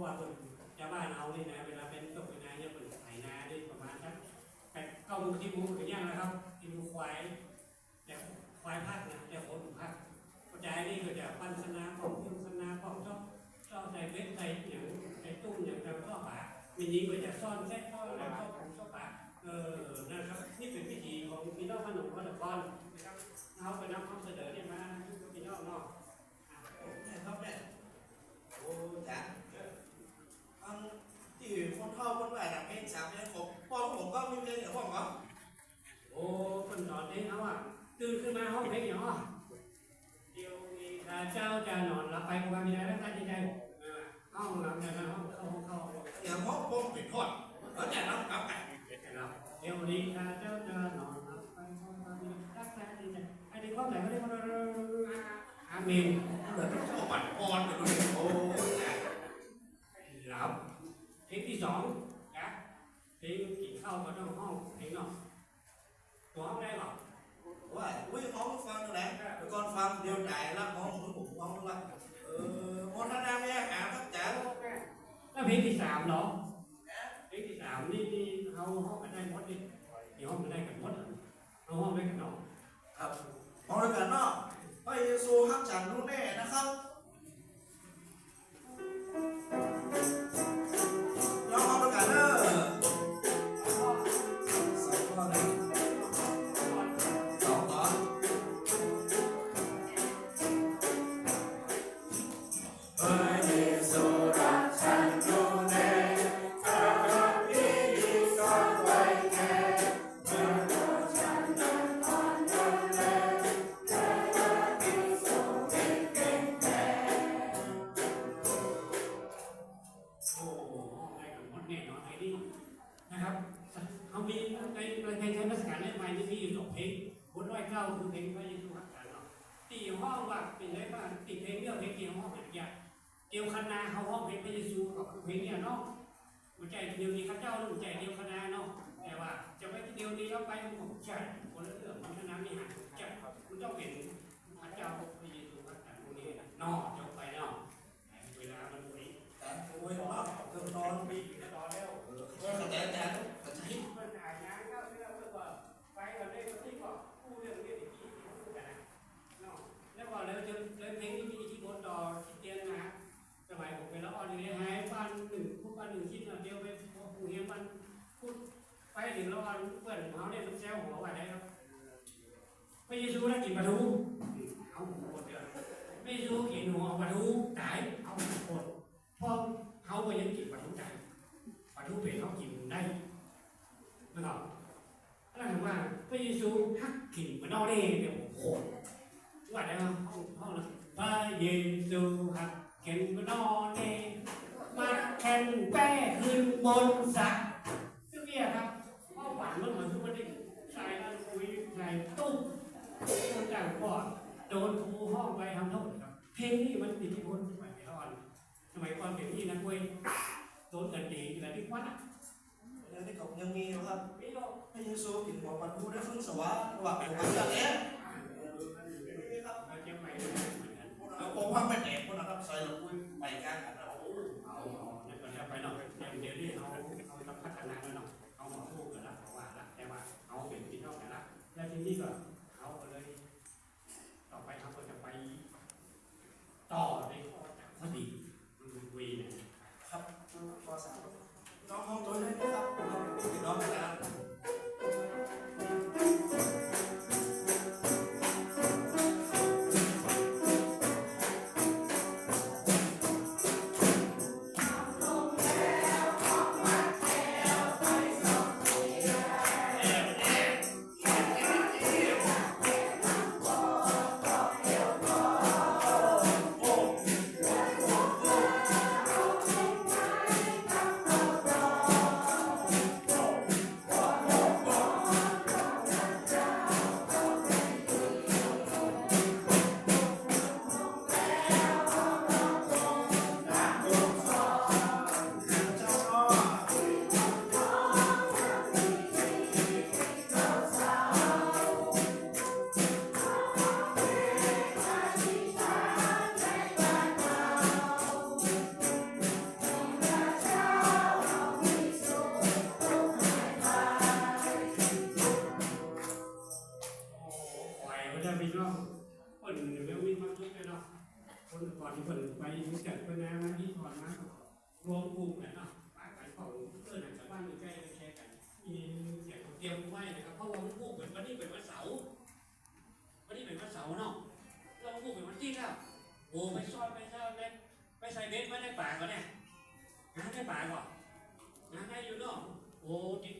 ะว่าคนชาวบ้านเอานี่นะ เวลาเป็นตกเป็นนาเนี่ยเป็นไถนานี่ประมาณสักแปดเก้าโมงที่โมงถึงย่างนะครับกินควายแต่ควายพักนะแต่คนพักกระจายนี่ก็จะปั้นสนาของพึ่งสนาของชอบชอบใส่เบ็ดใส่อย่างใส่ตุ้มอย่างเราชอบปะมีนี้ก็จะซ่อนแทรกซ่อนอะไรชอบของชอบปะเออนะครับนี่เป็นพิธีของพี่น้องขนมขนมกรนะครับเอาไปนำความเสนอเนี่ยมาพี่น้องเนาะ ครับเนี่ยโอ้จ้ะอันที่คนเฒ่าคนแก่น่ะเพลงสามเพลงผมพ่อผมก็มีเพลงอย่างพ่อผม โอ้คนส อะตื่นขึ้นมาห้องเพลงอย่างอะเดี๋ยวมีข้าเจ้าจะนอนหลับไปกูว่ามีอะไรแล้วตั้งใจเออห้องหลับเนี่ยนะห้องเข้าเข้าอย่างพ่อผมเป็นทอดแล้วแต่รับกลับกันนะครับเดี๋ยวนี้ข้าเจ้าจะนอนหลับไปกูว่ามีรักแท้ดีใจไอ้ที่ความไหนก็ได้มาอาเมนเหมือนเจ้าบัตรอ่อนไปด้วยโอ้หลับเพลงที่สองนะเพลงกินข้าวก็ต้องห้องเพลงเนาะตัวห้องได้หรอ ว่าอุ้ยห้องฟังตรงไหนแต่ก่อนฟังเดียวใจรับห้องมือผมห้องละเออโมทนาแม่หาครับจ๋าแล้วเพลงที่สามเนาะเพลงที่สามนี่นี่เอาห้องกันได้หมดดิเดี๋ยวห้องกันได้กันหมดอะเอาห้องไว้กันเนาะครับห้องด้วยกันเนาะพระเยซูฮักฉันรู้แน่นะครับ พระเยซูรักฉันอยู่แน่เธอรักนี้ยิ่งซ่อนไว้แค่เมื่อตัวฉันนั้นอ่อนโยนแลเธอรักที่สูงยิ่งเท้โอ้ห้องได้กันหมดแน่นอนไอ้นี่นะครับเขามีในในเทศกาลในใหม่นี่มีอยู่สองเพลงบนร้อยเก้าคือเพลงพระเยซูรักกันเนาะตีห้องว่าเป็นไรบ้างติดเพลงเดียวเพลงเดียวห้องเป็นอย่าง เดียวคณาเขาห้องเพลงพระเยซูกับเพลงเนี่ยเนาะหัวใจเดียวนี้ข้าเจ้าหัวใจเดียวคณะเนาะแต่ว่าจะไปเดียวนี้แล้วไปมันของใจคนละเรื่องมันคณะมีหางใจคุณต้องเป็นพระเจ้าพระเยซูพระแต่พวกนี้นอกจบไปเนาะเวลามันไปแต่โอ้ยมากเกินนอนปีกตอนแล้วเออเข้าใจอาจารย์เข้าใจมันอ่านงานก็เรื่องว่าไปกันได้คนที่ก็พูดเรื่องนี้อีกทีพูดกันนะเนาะแล้วก็แล้วจนแล้วเพลงนี้มีอิทธิพลต่อที่เตียงนะ สมัยผมเป็นละอ่อนอยู่ในหายบ้านหนึ่งผู้บ้านหนึ่งคิดเดียวไปผู้เฮียมันพูดไปถึงแล้ววันเพื่อนเขาเนี่ยมันแซวหัวว่าได้ครับพระเยซูได้กินปลาทูเอาหมดเลยพระเยซูกินหัวปลาทูตายเอาหมดเพราะเขาก็ยังกินปลาทูตายปลาทูเป็นเขากินได้นะครับนั่นคือว่าพระเยซูฮักกินมานนอกเล่เนี่ยโอ้โหว่าได้ห้องห้องนะพระเยซูฮัก กินมานอกเล่มาแข่งแป้ขึ้นบนสักซึ่งเนี่ยครับข้อฝันเมันเหมือนทุกวันนี้ใส่แล้วคุยใส่ตุ้มคนจากก่อนโดนครูห้องไปทำโทษครับ เพลงนี้มันอิทธิพลสมัยก่อนสมัยก่อนเพลงนี้นะเว้ยโดนกันดีอะไรที่วัดอะเรื่องที่ผมยังมีนะครับไม่โลกพระเยซูกินหัวปลาทูได้พึ่งสวะระหว่างผมกับเจ้าเนี้ย เอาเนี่ยก็จะไปเนาะอย่างเดี๋ยวนี้เอาเอาจะพัฒนาแล้วเนาะเอาหมาพูดกันละเขาว่าละแต่ว่าเขาเป็นพี่น้องกันละแล้วที่นี่ก็ ปิ่นแล้วมีความสุขเลยเนาะคนก่อนที่เปิ่นไปรู้จักเปิ่นนะมาที่ก่อนมารวมกลุ่มกันเนาะปากกันของเพื่อนชาวบ้านอยู่ใกล้แชร์กันมีเสียงเตรียมไว้นะครับเพราะว่าพูดเป็นวันนี้เป็นวันเสาร์วันนี้เป็นวันเสาร์เนาะเราพูดเป็นวันที่แล้วโอ้ไปซ่อนไปซ่อนเลยไปใส่เบ็ดไว้ป่าก่อนเนี่ยหาในป่าก่อนหาได้อยู่เนาะโอ้ติดเบ็ด